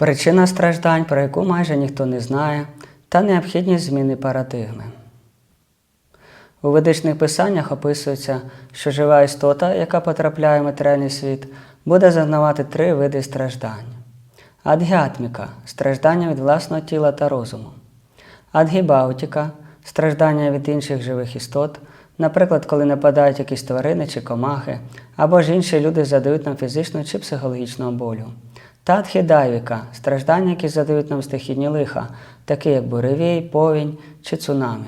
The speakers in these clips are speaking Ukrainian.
Причина страждань, про яку майже ніхто не знає, та необхідність зміни парадигми. У ведичних писаннях описується, що жива істота, яка потрапляє в матеріальний світ, буде зазнавати три види страждань: адгіатміка страждання від власного тіла та розуму, адгібаутіка страждання від інших живих істот, наприклад, коли нападають якісь тварини чи комахи, або ж інші люди задають нам фізичну чи психологічну болю. Та адхідайвіка страждання, які задають нам стихійні лиха, такі як буревій, повінь чи цунамі.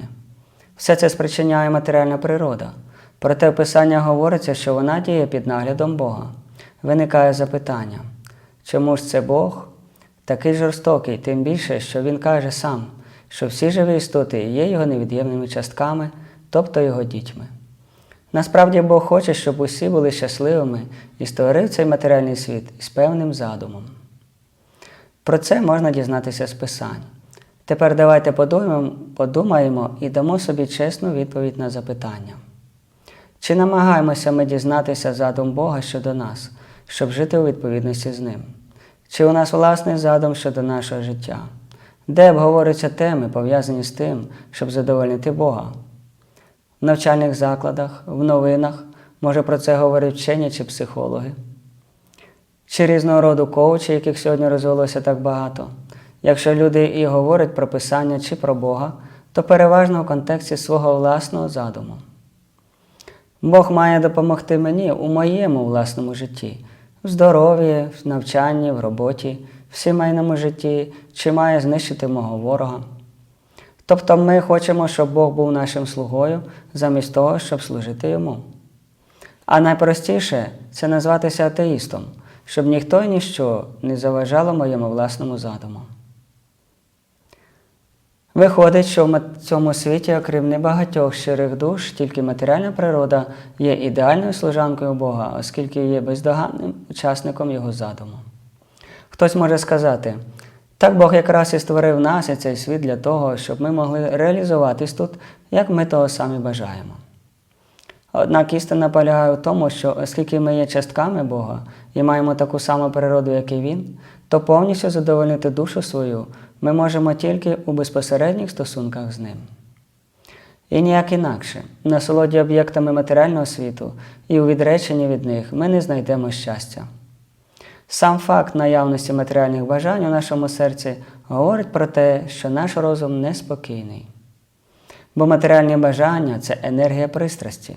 Все це спричиняє матеріальна природа. Проте в Писанні говориться, що вона діє під наглядом Бога. Виникає запитання, чому ж це Бог такий жорстокий, тим більше, що Він каже сам, що всі живі істоти є його невід'ємними частками, тобто його дітьми. Насправді Бог хоче, щоб усі були щасливими і створив цей матеріальний світ із певним задумом. Про це можна дізнатися з Писань. Тепер давайте подумаємо, і дамо собі чесну відповідь на запитання. Чи намагаємося ми дізнатися задум Бога щодо нас, щоб жити у відповідності з ним? Чи у нас власний задум щодо нашого життя? Де обговорюються теми, пов'язані з тим, щоб задовольнити Бога? В навчальних закладах, в новинах, може про це говорять вчені чи психологи? Чи різного роду коучі, яких сьогодні розвелося так багато? Якщо люди і говорять про Писання чи про Бога, то переважно в контексті свого власного задуму. Бог має допомогти мені у моєму власному житті, в здоров'ї, в навчанні, в роботі, в сімейному житті, чи має знищити мого ворога. Тобто ми хочемо, щоб Бог був нашим слугою, замість того, щоб служити йому. А найпростіше це назватися атеїстом, щоб ніхто і ніщо не заважало моєму власному задуму. Виходить, що в цьому світі, окрім небагатьох щирих душ, тільки матеріальна природа є ідеальною служанкою Бога, оскільки є бездоганним учасником Його задуму. Хтось може сказати, так Бог якраз і створив нас і цей світ для того, щоб ми могли реалізуватись тут, як ми того самі бажаємо. Однак істина полягає в тому, що оскільки ми є частками Бога і маємо таку саму природу, як і Він, то повністю задовольнити душу свою ми можемо тільки у безпосередніх стосунках з ним. І ніяк інакше, насолоді об'єктами матеріального світу і у відреченні від них ми не знайдемо щастя. Сам факт наявності матеріальних бажань у нашому серці говорить про те, що наш розум неспокійний. Бо матеріальні бажання це енергія пристрасті.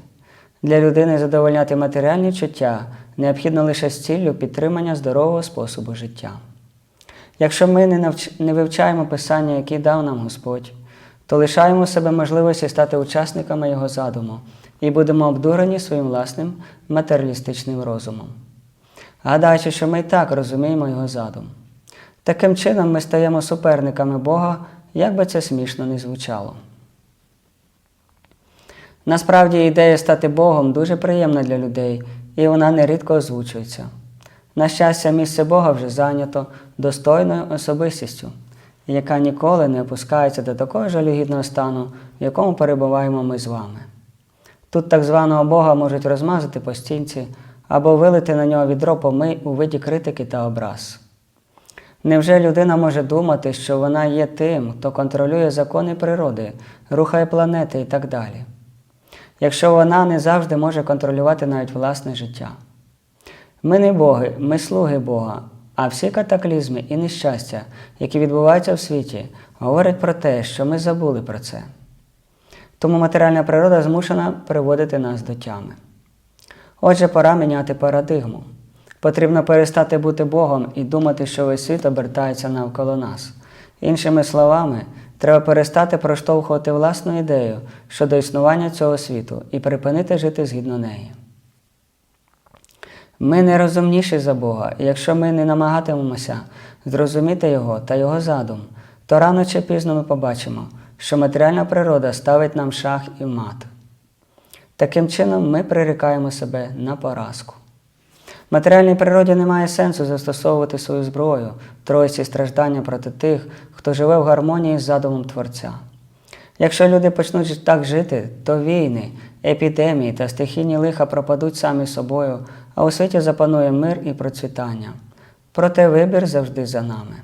Для людини задовольняти матеріальні чуття необхідно лише з ціллю підтримання здорового способу життя. Якщо ми не, навч... не вивчаємо Писання, які дав нам Господь, то лишаємо себе можливості стати учасниками Його задуму і будемо обдурені своїм власним матеріалістичним розумом. Гадаючи, що ми і так розуміємо Його задум. Таким чином ми стаємо суперниками Бога, як би це смішно не звучало. Насправді ідея стати Богом дуже приємна для людей, і вона нерідко озвучується. На щастя, місце Бога вже зайнято достойною особистістю, яка ніколи не опускається до такого жалюгідного стану, в якому перебуваємо ми з вами. Тут так званого Бога можуть розмазати по стінці або вилити на нього відро помий у виді критики та образ. Невже людина може думати, що вона є тим, хто контролює закони природи, рухає планети і так далі? Якщо вона не завжди може контролювати навіть власне життя? Ми не боги, ми слуги Бога, а всі катаклізми і нещастя, які відбуваються в світі, говорять про те, що ми забули про це. Тому матеріальна природа змушена приводити нас до тями. Отже, пора міняти парадигму. Потрібно перестати бути Богом і думати, що весь світ обертається навколо нас. Іншими словами, треба перестати проштовхувати власну ідею щодо існування цього світу і припинити жити згідно неї. Ми не розумніші за Бога, і якщо ми не намагатимемося зрозуміти Його та Його задум, то рано чи пізно ми побачимо, що матеріальна природа ставить нам шах і мат. Таким чином, ми прирікаємо себе на поразку. В матеріальній природі немає сенсу застосовувати свою зброю, тройці страждання проти тих, хто живе в гармонії з задумом Творця. Якщо люди почнуть так жити, то війни, епідемії та стихійні лиха пропадуть самі собою, а у світі запанує мир і процвітання. проте вибір завжди за нами.